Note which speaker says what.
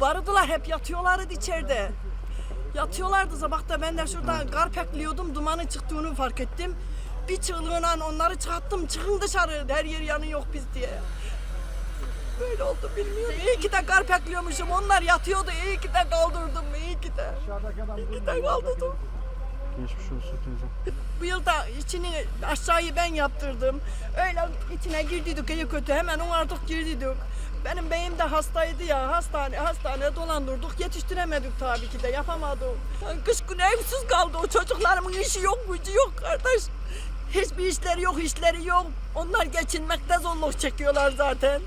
Speaker 1: Barıdılar hep yatıyorlardı içeride. Yatıyorlardı sabahta ben de şuradan kar pekliyordum dumanın çıktığını fark ettim. Bir çığlığına onları çattım çıkın dışarı her yer yanı yok biz diye. Böyle oldu bilmiyorum. İyi ki de kar pekliyormuşum onlar yatıyordu iyi ki de kaldırdım iyi ki de. İyi ki de kaldırdım.
Speaker 2: Geçmiş olsun teyze.
Speaker 1: Bu yılda içini aşağıyı ben yaptırdım. Öyle içine girdiydik iyi kötü hemen onardık girdiydik. Benim beyim de hastaydı ya hastane hastane dolandırdık yetiştiremedik tabii ki de yapamadık. Kış günü evsiz kaldı o çocuklarımın işi yok gücü yok kardeş. Hiçbir işleri yok işleri yok. Onlar geçinmekte zorluk çekiyorlar zaten.